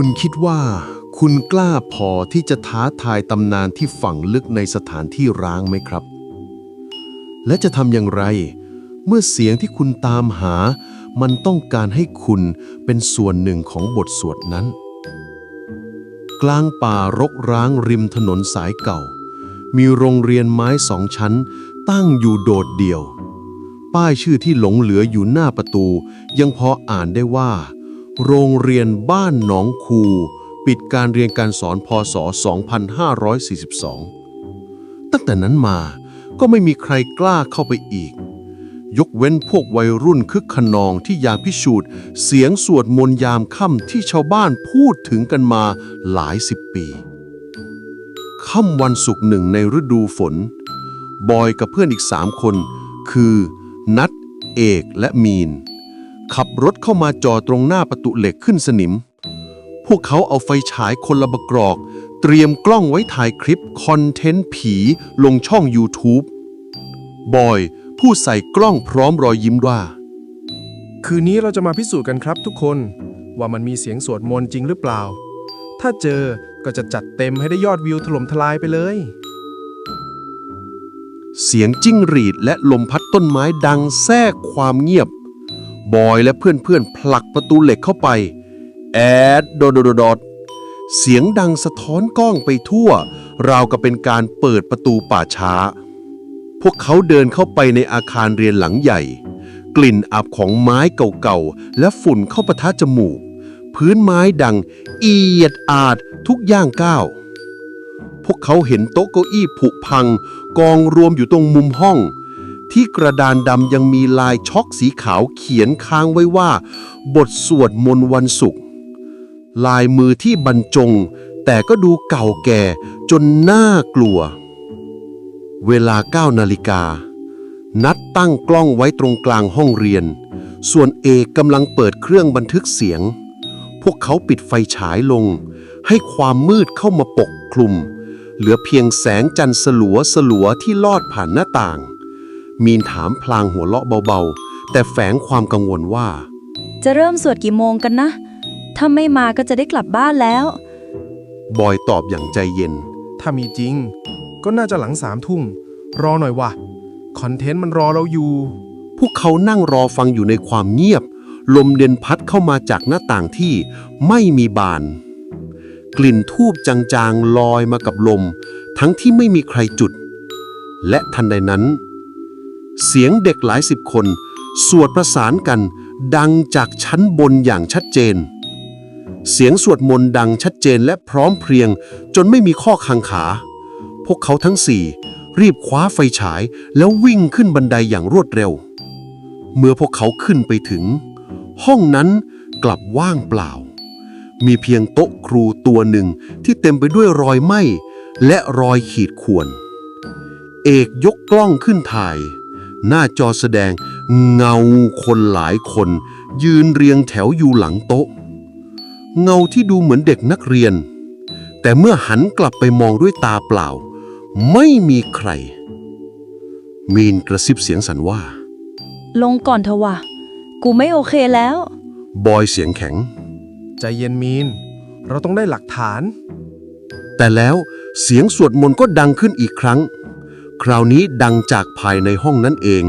คุณคิดว่า คุณกล้าพอที่จะท้าทายตำนานที่ฝังลึกในสถานที่ร้างไหมครับ และจะทำอย่างไร เมื่อเสียงที่คุณตามหา มันต้องการให้คุณเป็นส่วนหนึ่งของบทสวดนั้น กลางป่ารกร้างริมถนนสายเก่า มีโรงเรียนไม้สองชั้น ตั้งอยู่โดดเดี่ยว ป้ายชื่อที่หลงเหลืออยู่หน้าประตู ยังพออ่านได้ว่า โรงเรียนบ้านหนองคู ปิดการเรียนการสอนพศ 2542 ตั้งแต่นั้นมาก็ไม่มีใครกล้าเข้าไปอีก ยกเว้นพวกวัยรุ่นคึกขนองที่อยากพิสูจน์เสียงสวดมนต์ยามค่ำที่ชาวบ้านพูดถึงกันมาหลายสิบปีค่ำวันศุกร์หนึ่งในฤดูฝน บอยกับเพื่อนอีกสามคน คือ นัดเอกและมีน ขับรถเข้ามาจอดตรงหน้าประตูเหล็กขึ้นสนิม พวกเขาเอาไฟฉายคนละบกรอก เตรียมกล้องไว้ถ่ายคลิปคอนเทนต์ผีลงช่อง YouTube บอยผู้ใส่กล้องพร้อมรอยยิ้มว่า คืนนี้เราจะมาพิสูจน์กันครับทุกคน ว่ามันมีเสียงสวดมนต์จริงหรือเปล่า ถ้าเจอก็จะจัดเต็มให้ได้ยอดวิวถล่มทลายไปเลย เสียงจิ้งหรีดและลมพัดต้นไม้ดังแทรกความเงียบ บอยและเพื่อนๆผลักประตูเหล็กเข้าไป แอดโดดดดดเสียงดังสะท้อนกล้องไปทั่ว ราวกับเป็นการเปิดประตูป่าช้า พวกเขาเดินเข้าไปในอาคารเรียนหลังใหญ่ กลิ่นอับของไม้เก่าๆ และฝุ่นเข้าปะทะจมูก พื้นไม้ดังเอียดอาดทุกย่างก้าว พวกเขาเห็นโต๊ะเก้าอี้ผุพัง กองรวมอยู่ตรงมุมห้อง ที่กระดานดำยังมีลายช็อกสีขาวเขียนค้างไว้ว่า บทสวดมนต์วันศุกร์ลายมือที่บรรจง แต่ก็ดูเก่าแก่จนน่ากลัว เวลา9นาฬิกา นัดตั้งกล้องไว้ตรงกลางห้องเรียน ส่วนเอกกำลังเปิดเครื่องบันทึกเสียง พวกเขาปิดไฟฉายลง ให้ความมืดเข้ามาปกคลุม เหลือเพียงแสงจันทร์สลัวสลัวที่ลอดผ่านหน้าต่าง มีนถามพลางหัวเราะเบาๆ แต่แฝงความกังวลว่า จะเริ่มสวดกี่โมงกันนะ ถ้าไม่มาก็จะได้กลับบ้านแล้ว บอยตอบอย่างใจเย็น ถ้ามีจริง ก็น่าจะหลังสามทุ่ม รอหน่อยว่ะคอนเทนต์มันรอเราอยู่ พวกเขานั่งรอฟังอยู่ในความเงียบ ลมเด่นพัดเข้ามาจากหน้าต่างที่ไม่มีบาน กลิ่นทูบจางๆลอยมากับลม ทั้งที่ไม่มีใครจุด และทันใดนั้น เสียงเด็กหลายสิบคน สวดประสานกัน ดังจากชั้นบนอย่างชัดเจน เสียงสวดมนต์ดังชัดเจนและพร้อมเพรียง จนไม่มีข้อคังขา พวกเขาทั้งสี่รีบคว้าไฟฉายแล้ววิ่งขึ้นบันไดอย่างรวดเร็ว เมื่อพวกเขาขึ้นไปถึง ห้องนั้นกลับว่างเปล่า มีเพียงโต๊ะครูตัวหนึ่งที่เต็มไปด้วยรอยไหม้และรอยขีดข่วน เอกยกกล้องขึ้นถ่าย หน้าจอแสดงเงาคนหลายคน ยืนเรียงแถวอยู่หลังโต๊ะ เงาที่ดูเหมือนเด็กนักเรียน แต่เมื่อหันกลับไปมองด้วยตาเปล่า ไม่มีใคร มีนกระซิบเสียงสั่นว่า ลงก่อนเถอะวะ กูไม่โอเคแล้ว บอยเสียงแข็ง ใจเย็นมีน เราต้องได้หลักฐาน แต่แล้วเสียงสวดมนต์ก็ดังขึ้นอีกครั้ง คราวนี้ดังจากภายในห้องนั่นเอง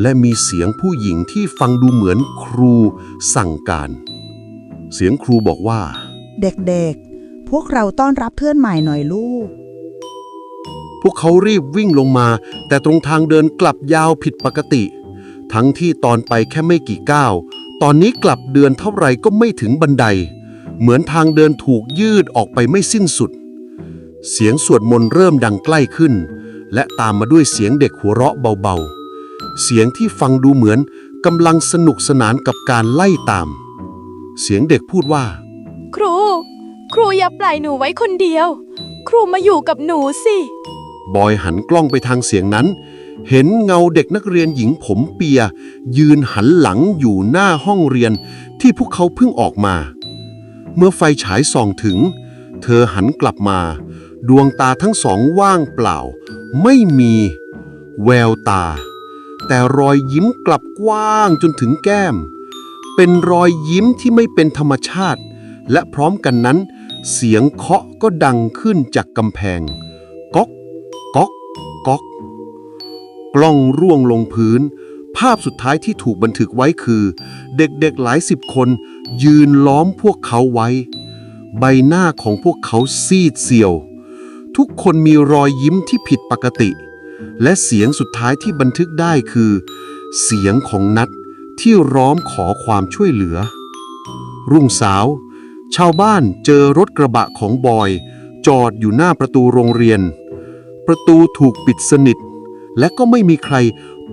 และมีเสียงผู้หญิงที่ฟังดูเหมือนครูสั่งการ เสียงครูบอกว่า เด็กๆ พวกเราต้อนรับเพื่อนใหม่หน่อยลูก พวกเขารีบวิ่งลงมา แต่ตรงทางเดินกลับยาวผิดปกติ ทั้งที่ตอนไปแค่ไม่กี่ก้าว ตอนนี้กลับเดินเท่าไหร่ก็ไม่ถึงบันได เหมือนทางเดินถูกยืดออกไปไม่สิ้นสุด เสียงสวดมนต์เริ่มดังใกล้ขึ้น และตามมาด้วยเสียงเด็กหัวเราะเบาๆ เสียงที่ฟังดูเหมือนกำลังสนุกสนานกับการไล่ตาม เสียงเด็กพูดว่า ครู ครูอย่าปล่อยหนูไว้คนเดียว ครูมาอยู่กับหนูสิ บอยหันกล้องไปทางเสียงนั้น เห็นเงาเด็กนักเรียนหญิงผมเปีย ยืนหันหลังอยู่หน้าห้องเรียนที่พวกเขาเพิ่งออกมา เมื่อไฟฉายส่องถึง เธอหันกลับมา ดวงตาทั้งสองว่างเปล่า ไม่มีแววตา แต่รอยยิ้มกลับกว้างจนถึงแก้ม เป็นรอยยิ้มที่ไม่เป็นธรรมชาติ และพร้อมกันนั้น เสียงเคาะก็ดังขึ้นจากกำแพง ก๊อกก๊อกก๊อก กล้องร่วงลงพื้น ภาพสุดท้ายที่ถูกบันทึกไว้คือ เด็กๆหลายสิบคน ยืนล้อมพวกเขาไว้ ใบหน้าของพวกเขาซีดเซียว ทุกคนมีรอยยิ้มที่ผิดปกติ และเสียงสุดท้ายที่บันทึกได้คือ เสียงของนัดที่ร้องขอความช่วยเหลือ รุ่งสาว ชาวบ้านเจอรถกระบะของบอย จอดอยู่หน้าประตูโรงเรียน ประตูถูกปิดสนิท และก็ไม่มีใคร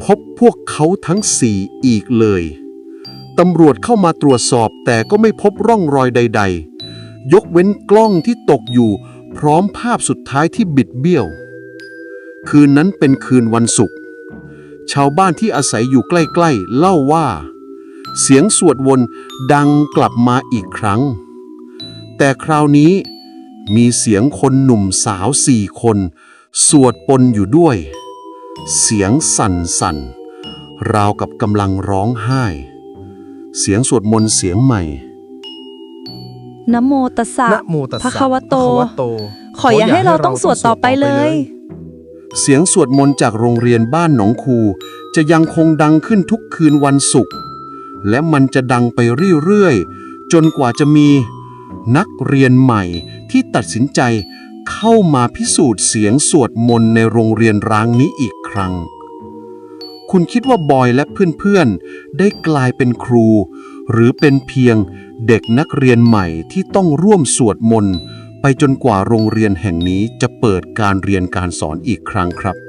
พบพวกเขาทั้งสี่อีกเลยตำรวจเข้ามาตรวจสอบแต่ก็ไม่พบร่องรอยใด ๆ ยกเว้นกล้องที่ตกอยู่ พร้อมภาพสุดท้ายที่บิดเบี้ยว คืนนั้นเป็นคืนวันศุกร์ชาวบ้านที่อาศัยอยู่ใกล้ๆ เล่าว่า เสียงสวดวนดังกลับมาอีกครั้ง แต่คราวนี้มีเสียงคนหนุ่มสาวสี่คน สวดปนอยู่ด้วย เสียงสั่นสั่นๆราวกับกำลังร้องไห้ เสียงสวดมนต์เสียงใหม่ นะโมตัสสะนะโมตัสสะภะคะวะโตภะคะวะโต ขออย่าให้เราต้องสวดต่อไปเลย เสียงสวดมนต์จากโรงเรียนบ้านหนองคู จะยังคงดังขึ้นทุกคืนวันศุกร์และมันจะดังไปเรื่อยๆ จนกว่าจะมีนักเรียนใหม่ที่ตัดสินใจเข้ามาพิสูจน์เสียงสวดมนต์ในโรงเรียนร้างนี้อีกครั้ง คุณคิดว่าบอยและเพื่อนๆ ได้กลายเป็นครู หรือเป็นเพียงเด็กนักเรียนใหม่ที่ต้องร่วมสวดมนต์ ไปจนกว่าโรงเรียนแห่งนี้จะเปิดการเรียนการสอนอีกครั้งครับ